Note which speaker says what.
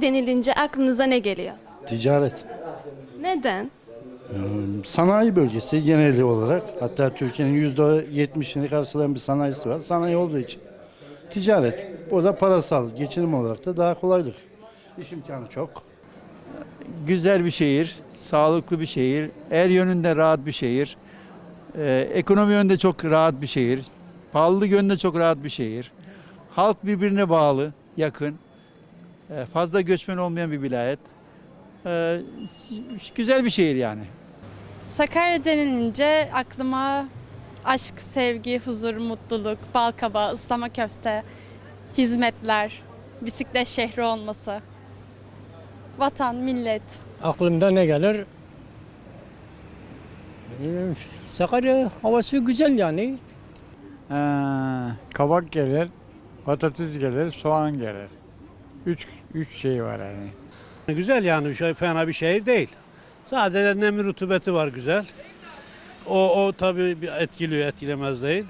Speaker 1: Denilince aklınıza ne geliyor?
Speaker 2: Ticaret.
Speaker 1: Neden?
Speaker 2: Sanayi bölgesi geneli olarak hatta Türkiye'nin %70'ini karşılayan bir sanayisi var. Sanayi olduğu için. Ticaret. O da parasal, geçinim olarak da daha kolaylık. İş imkanı çok.
Speaker 3: güzel bir şehir, sağlıklı bir şehir, her yönünde rahat bir şehir. Ee, ekonomi yönünde çok rahat bir şehir. Pahalılık yönünde çok rahat bir şehir. Halk birbirine bağlı, yakın. Ee, fazla göçmen olmayan bir vilayet. Ee, güzel bir şehir yani.
Speaker 4: Sakarya denilince aklıma aşk, sevgi, huzur, mutluluk, balkaba, ıslama köfte, hizmetler, bisiklet şehri olması, vatan, millet.
Speaker 5: Aklımda ne gelir? Bilmiyorum. Sakarya havası güzel yani.
Speaker 6: Ee, kabak gelir, patates gelir, soğan gelir. Üç, üç şey var yani.
Speaker 7: Güzel yani şey, fena bir şehir değil. Sadece nemli rutubeti var güzel. O, o tabii etkiliyor, etkilemez değil.